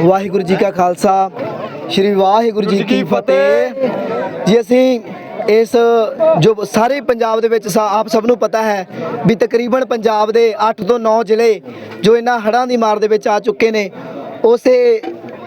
ਵਾਹਿਗੁਰੂ ਜੀ ਕਾ ਖਾਲਸਾ ਸ੍ਰੀ ਵਾਹਿਗੁਰੂ ਜੀ ਕੀ ਫਤਿਹ। ਜੀ ਅਸੀਂ ਇਸ ਜੋ ਸਾਰੇ ਪੰਜਾਬ ਦੇ ਵਿੱਚ ਸਾ- ਆਪ ਸਭ ਨੂੰ ਪਤਾ ਹੈ ਵੀ ਤਕਰੀਬਨ ਪੰਜਾਬ ਦੇ 8 ਤੋਂ 9 ਜ਼ਿਲ੍ਹੇ ਜੋ ਇਹਨਾਂ ਹੜ੍ਹਾਂ ਦੀ ਮਾਰ ਦੇ ਵਿੱਚ ਆ ਚੁੱਕੇ ਨੇ ਉਸੇ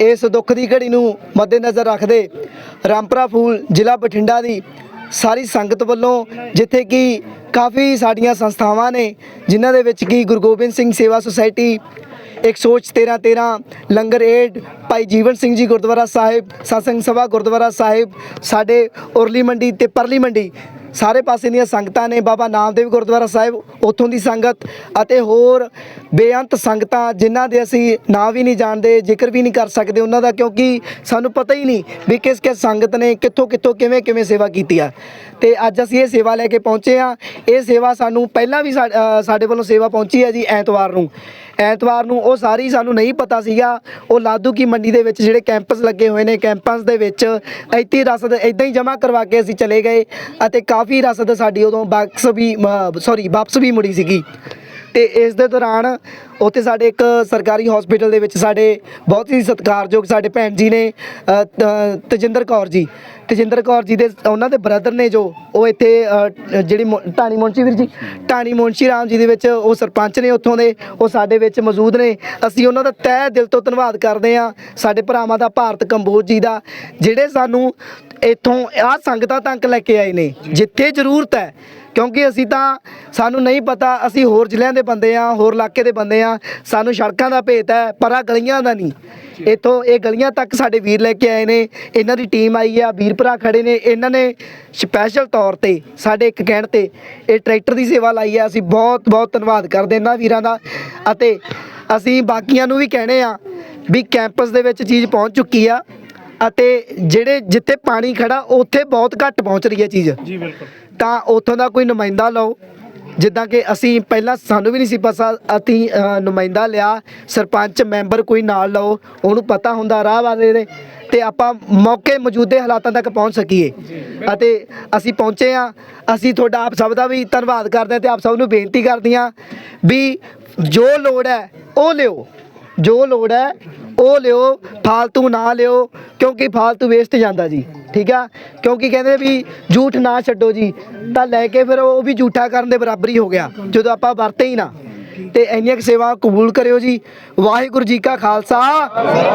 ਇਸ ਦੁੱਖ ਦੀ ਘੜੀ ਨੂੰ ਮੱਦੇਨਜ਼ਰ ਰੱਖਦੇ ਰਾਮਪੁਰਾ ਫੂਲ ਜ਼ਿਲ੍ਹਾ ਬਠਿੰਡਾ ਦੀ ਸਾਰੀ ਸੰਗਤ ਵੱਲੋਂ ਜਿੱਥੇ ਕਿ ਕਾਫੀ ਸਾਡੀਆਂ ਸੰਸਥਾਵਾਂ ਨੇ ਜਿਨ੍ਹਾਂ ਦੇ ਵਿੱਚ ਕੀ ਗੁਰੂ ਗੋਬਿੰਦ ਸਿੰਘ ਸੇਵਾ ਸੁਸਾਇਟੀ ਇੱਕ ਸੋਚ 13 13 ਲੰਗਰ ਏਡ ਭਾਈ ਜੀਵਨ ਸਿੰਘ ਜੀ ਗੁਰਦੁਆਰਾ ਸਾਹਿਬ ਸਤਸੰਗ ਸਭਾ ਗੁਰਦੁਆਰਾ ਸਾਹਿਬ, ਸਾਡੇ ਉਰਲੀ ਮੰਡੀ ਤੇ ਪਰਲੀ ਮੰਡੀ। ਸਾਰੇ ਪਾਸੇ ਦੀਆਂ ਸੰਗਤਾਂ ਨੇ ਬਾਬਾ ਨਾਮਦੇਵ ਗੁਰਦੁਆਰਾ ਸਾਹਿਬ, ਉੱਥੋਂ ਦੀ ਸੰਗਤ ਅਤੇ ਹੋਰ ਬੇਅੰਤ ਸੰਗਤਾਂ ਜਿਨ੍ਹਾਂ ਦੇ ਅਸੀਂ ਨਾਂ ਵੀ ਨਹੀਂ ਜਾਣਦੇ, ਜ਼ਿਕਰ ਵੀ ਨਹੀਂ ਕਰ ਸਕਦੇ ਉਹਨਾਂ ਦਾ, ਕਿਉਂਕਿ ਸਾਨੂੰ ਪਤਾ ਹੀ ਨਹੀਂ ਵੀ ਕਿਸ ਕਿਸ ਸੰਗਤ ਨੇ ਕਿੱਥੋਂ ਕਿੱਥੋਂ ਕਿਵੇਂ ਕਿਵੇਂ ਸੇਵਾ ਕੀਤੀ ਆ। ਤੇ ਅੱਜ ਅਸੀਂ ਇਹ ਸੇਵਾ ਲੈ ਕੇ ਪਹੁੰਚੇ ਆ ਇਹ ਸੇਵਾ ਸਾਨੂੰ ਪਹਿਲਾਂ ਵੀ ਸਾਡੇ ਵੱਲੋਂ ਸੇਵਾ ਪਹੁੰਚੀ ਹੈ ਜੀ ਐਤਵਾਰ ਨੂੰ। ਐਤਵਾਰ ਨੂੰ ਉਹ ਸਾਰੀ ਸਾਨੂੰ ਨਹੀਂ ਪਤਾ ਸੀਗਾ, ਉਹ ਲਾਦੂ ਕੀ ਮੰਡੀ ਦੇ ਵਿੱਚ ਜਿਹੜੇ ਕੈਂਪਸ ਲੱਗੇ ਹੋਏ ਨੇ, ਕੈਂਪਸ ਦੇ ਵਿੱਚ ਇੱਥੇ ਹੀ ਰਸਦ ਇਦਾਂ ਹੀ ਜਮ੍ਹਾਂ ਕਰਵਾ ਕੇ ਅਸੀਂ ਚਲੇ ਗਏ ਅਤੇ ਕਾਫੀ ਰਸਦ ਸਾਡੀ ਉਦੋਂ ਬਾਕਸ ਵੀ ਸੌਰੀ ਵਾਪਸ ਵੀ ਮੁੜੀ ਸੀਗੀ। ਤੇ ਇਸ ਦੇ ਦੌਰਾਨ ਉੱਥੇ ਸਾਡੇ ਇੱਕ ਸਰਕਾਰੀ ਹਸਪੀਟਲ ਦੇ ਵਿੱਚ ਸਾਡੇ ਬਹੁਤ ਹੀ ਸਤਿਕਾਰਯੋਗ ਸਾਡੇ ਭੈਣ ਜੀ ਨੇ ਅ, ਤ- ਤਜਿੰਦਰ ਕੌਰ ਜੀ। ਤਜਿੰਦਰ ਕੌਰ ਜੀ ਦੇ ਉਹਨਾਂ ਦੇ ਬ੍ਰਦਰ ਨੇ ਜੋ ਉਹ ਇੱਥੇ ਅ, ਜਿਹੜੀ ਮੁ- ਢਾਣੀ ਮੁੰਸ਼ੀ ਵੀਰ ਜੀ ਢਾਣੀ ਮੁੰਸ਼ੀ ਰਾਮ ਜੀ ਦੇ ਵਿੱਚ ਉਹ ਸਰਪੰਚ ਨੇ ਉੱਥੋਂ ਦੇ ਉਹ ਸਾਡੇ ਵਿੱਚ ਮੌਜੂਦ ਨੇ। ਅਸੀਂ ਉਹਨਾਂ ਦਾ ਤਹਿ ਦਿਲ ਤੋਂ ਧੰਨਵਾਦ ਕਰਦੇ ਹਾਂ ਸਾਡੇ ਭਰਾਵਾਂ ਦਾ ਭਾਰਤ ਕੰਬੋਜ ਜੀ ਦਾ ਜਿਹੜੇ ਸਾਨੂੰ ਇੱਥੋਂ ਆਹ ਸੰਗਤਾਂ ਤੱਕ ਲੈ ਕੇ ਆਏ ਨੇ। ਜਿੱਥੇ ਜ਼ਰੂਰਤ ਹੈ ਕਿਉਂਕਿ ਅਸੀਂ ਤਾਂ, ਸਾਨੂੰ ਨਹੀਂ ਪਤਾ, ਅਸੀਂ ਹੋਰ ਜ਼ਿਲ੍ਹਿਆਂ ਦੇ ਬੰਦੇ ਆ ਹੋਰ ਇਲਾਕੇ ਦੇ ਬੰਦੇ ਆ ਸਾਨੂੰ ਸੜਕਾਂ ਦਾ ਭੇਤ ਹੈ, ਪਰ ਆ ਗਲੀਆਂ ਦਾ ਨਹੀਂ। ਇੱਥੋਂ ਇਹ ਗਲੀਆਂ ਤੱਕ ਸਾਡੇ ਵੀਰ ਲੈ ਕੇ ਆਏ ਨੇ, ਇਹਨਾਂ ਦੀ ਟੀਮ ਆਈ ਆ, ਵੀਰ ਭਰਾ ਖੜੇ ਨੇ, ਇਹਨਾਂ ਨੇ ਸਪੈਸ਼ਲ ਤੌਰ ਤੇ ਸਾਡੇ ਇੱਕ ਕਹਿਣ ਤੇ ਇਹ ਟਰੈਕਟਰ ਦੀ ਸੇਵਾ ਲਾਈ ਆ, ਅਸੀਂ ਬਹੁਤ ਬਹੁਤ ਧੰਨਵਾਦ ਕਰਦੇ ਇਹਨਾਂ ਵੀਰਾਂ ਦਾ, ਅਤੇ ਅਸੀਂ ਬਾਕੀਆਂ ਨੂੰ ਵੀ ਕਹਿਣੇ ਆ ਵੀ ਕੈਂਪਸ ਦੇ ਵਿੱਚ ਚੀਜ਼ ਪਹੁੰਚ ਚੁੱਕੀ ਆ, ਅਤੇ ਜਿਹੜੇ ਜਿੱਥੇ ਪਾਣੀ ਖੜਾ, ਉੱਥੇ ਬਹੁਤ ਘੱਟ ਪਹੁੰਚ ਰਹੀ ਹੈ ਚੀਜ਼। ਜੀ, ਬਿਲਕੁਲ। ਤਾਂ ਉੱਥੋਂ ਦਾ ਕੋਈ ਨੁਮਾਇੰਦਾ ਲਓ। ਜਿੱਦਾਂ ਕਿ ਅਸੀਂ ਪਹਿਲਾਂ ਸਾਨੂੰ ਵੀ ਨਹੀਂ ਸੀ ਪਤਾ, ਅਸੀਂ ਨੁਮਾਇੰਦਾ ਲਿਆ। ਸਰਪੰਚ, ਮੈਂਬਰ ਕੋਈ ਨਾਲ ਲਓ, ਉਹਨੂੰ ਪਤਾ ਹੁੰਦਾ ਰਾਹ ਬਾਰੇ ਦੇ। ਤੇ ਆਪਾਂ ਮੌਕੇ ਮੌਜੂਦੇ ਹਾਲਾਤਾਂ ਤੱਕ ਪਹੁੰਚ ਸਕੀਏ। ਅਤੇ ਅਸੀਂ ਪਹੁੰਚੇ ਆ ਅਸੀਂ ਤੁਹਾਡਾ ਆਪ ਸਭ ਦਾ ਵੀ ਧੰਨਵਾਦ ਕਰਦੇ ਹਾਂ ਤੇ ਆਪ ਸਭ ਨੂੰ ਬੇਨਤੀ ਕਰਦੀ ਹਾਂ ਵੀ ਜੋ ਲੋੜ ਹੈ, ਉਹ ਲਿਓ। ਜੋ ਲੋੜ ਹੈ ਉਹ ਲਿਓ, ਫਾਲਤੂ ਨਾ ਲਿਓ, ਕਿਉਂਕਿ ਫਾਲਤੂ ਵੇਸਟ ਜਾਂਦਾ ਜੀ, ਠੀਕ ਆ? ਕਿਉਂਕਿ ਕਹਿੰਦੇ ਵੀ ਝੂਠ ਨਾ ਛੱਡੋ ਜੀ, ਤਾਂ ਲੈ ਕੇ ਫਿਰ ਉਹ ਵੀ ਝੂਠਾ ਕਰਨ ਦੇ ਬਰਾਬਰ ਹੀ ਹੋ ਗਿਆ, ਜਦੋਂ ਆਪਾਂ ਵਰਤੇ ਹੀ ਨਾ। ਤੇ ਇੰਨੀਆਂ ਕੁ ਸੇਵਾ ਕਬੂਲ ਕਰਿਓ ਜੀ। ਵਾਹਿਗੁਰੂ ਜੀ ਕਾ ਖਾਲਸਾ,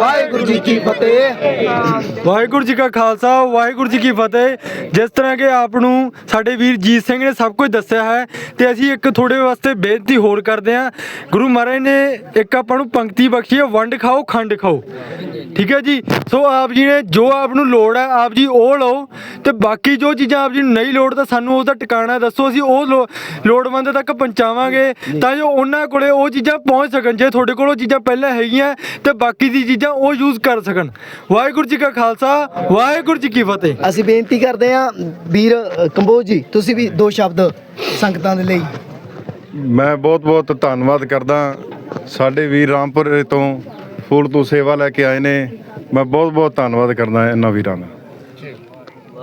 ਵਾਹਿਗੁਰੂ ਜੀ ਕੀ ਫਤਿਹ। ਵਾਹਿਗੁਰੂ ਜੀ ਕਾ ਖਾਲਸਾ, ਵਾਹਿਗੁਰੂ ਜੀ ਕੀ ਫਤਿਹ। ਜਿਸ ਤਰ੍ਹਾਂ ਕਿ ਆਪ ਨੂੰ ਸਾਡੇ ਵੀਰ ਜੀਤ ਸਿੰਘ ਨੇ ਸਭ ਕੁਝ ਦੱਸਿਆ ਹੈ, ਤੇ ਅਸੀਂ ਇੱਕ ਥੋੜੇ ਵਾਸਤੇ ਬੇਨਤੀ ਹੋਰ ਕਰਦੇ ਹਾਂ। ਗੁਰੂ ਮਹਾਰਾਜ ਨੇ ਇੱਕ ਆਪਾਂ ਨੂੰ ਪੰਕਤੀ ਬਖਸ਼ੀ ਹੈ, ਵੰਡ ਖਾਓ, ਖੰਡ ਖਾਓ। ਠੀਕ ਹੈ ਜੀ? ਸੋ ਆਪ ਜੀ ਨੇ ਜੋ ਆਪ ਨੂੰ ਲੋੜ ਹੈ, ਆਪ ਜੀ ਉਹ ਲਓ। ਤੇ ਬਾਕੀ ਜੋ ਚੀਜ਼ਾਂ ਆਪ ਜੀ ਨੂੰ ਨਹੀਂ ਲੋੜ ਤਾਂ ਸਾਨੂੰ ਉਸ ਦਾ ਟਿਕਾਣਾ ਦੱਸੋ ਅਸੀਂ ਉਹ ਲੋ- ਲੋੜਵੰਦ ਤੱਕ ਪਹੁੰਚਾਵਾਂਗੇ ਤਾਂ ਜੋ ਉਹਨਾਂ ਕੋਲੇ ਉਹ ਚੀਜ਼ਾਂ ਪਹੁੰਚ ਸਕਣ ਜੇ ਤੁਹਾਡੇ ਕੋਲ ਉਹ ਚੀਜ਼ਾਂ ਪਹਿਲਾਂ ਹੈਗੀਆਂ ਤੇ ਬਾਕੀ ਦੀ ਚੀਜ਼ਾਂ ਉਹ ਯੂਜ਼ ਕਰ ਸਕਣ। ਵਾਹਿਗੁਰੂ ਜੀ ਕਾ ਖਾਲਸਾ ਵਾਹਿਗੁਰੂ ਜੀ ਕੀ ਫਤਿਹ। ਅਸੀਂ ਬੇਨਤੀ ਕਰਦੇ ਹਾਂ ਵੀਰ ਕੰਬੋਜ ਜੀ ਤੁਸੀਂ ਵੀ ਦੋ ਸ਼ਬਦ ਸੰਗਤਾਂ ਦੇ ਲਈ। ਮੈਂ ਬਹੁਤ ਬਹੁਤ ਧੰਨਵਾਦ ਕਰਦਾ ਸਾਡੇ ਵੀਰ ਰਾਮਪੁਰ ਤੋਂ ਫੂਲ ਤੋਂ ਸੇਵਾ ਲੈ ਕੇ ਆਏ ਨੇ। ਮੈਂ ਬਹੁਤ ਬਹੁਤ ਧੰਨਵਾਦ ਕਰਦਾ ਇਹਨਾਂ ਵੀਰਾਂ ਦਾ।